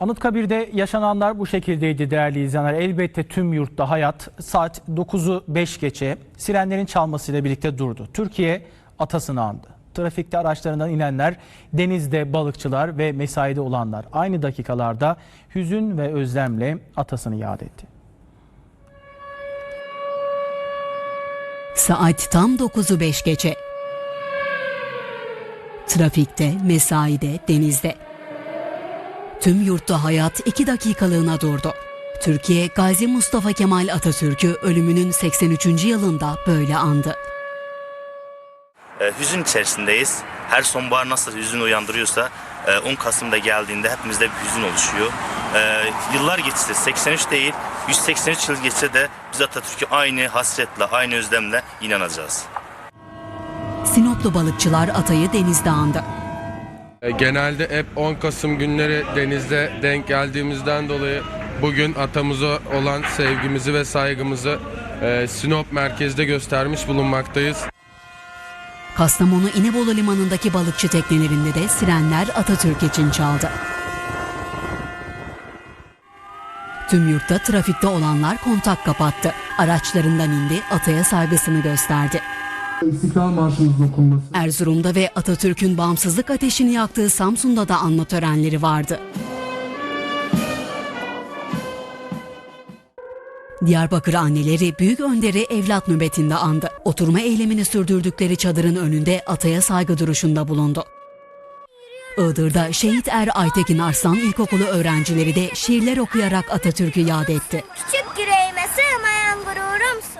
Anıtkabir'de yaşananlar bu şekildeydi değerli izleyenler. Elbette tüm yurtta hayat saat 9'u 5 geçe sirenlerin çalmasıyla birlikte durdu. Türkiye atasını andı. Trafikte araçlarından inenler, denizde balıkçılar ve mesaide olanlar aynı dakikalarda hüzün ve özlemle atasını yad etti. Saat tam 9'u 5 geçe. Trafikte, mesaide, denizde. Tüm yurtta hayat 2 dakikalığına durdu. Türkiye, Gazi Mustafa Kemal Atatürk'ü ölümünün 83. yılında böyle andı. E, hüzün içerisindeyiz. Her sonbahar nasıl hüzün uyandırıyorsa e, 10 Kasım'da geldiğinde hepimizde bir hüzün oluşuyor. E, yıllar geçse 83 değil 183 yıl geçse de biz Atatürk'ü aynı hasretle aynı özlemle inanacağız. Sinoplu balıkçılar Atay'ı denizde andı. E, Genelde hep 10 Kasım günleri denizde denk geldiğimizden dolayı bugün atamıza olan sevgimizi ve saygımızı e, Sinop merkezde göstermiş bulunmaktayız. Kastamonu İnebolu limanındaki balıkçı teknelerinde de sirenler Atatürk için çaldı. Tüm yurtta trafikte olanlar kontak kapattı. Araçlarından indi, Atay'a saygısını gösterdi. İstiklal Marşımızın okunması. Erzurum'da ve Atatürk'ün bağımsızlık ateşini yaktığı Samsun'da da anma törenleri vardı. Diyarbakır anneleri Büyük Önder'i evlat nöbetinde andı. Oturma eylemini sürdürdükleri çadırın önünde ataya saygı duruşunda bulundu. Iğdır'da Şehit Er Aytekin Arslan İlkokulu öğrencileri de şiirler okuyarak Atatürk'ü yad etti. Küçük yüreğime sığmayan gururumsun.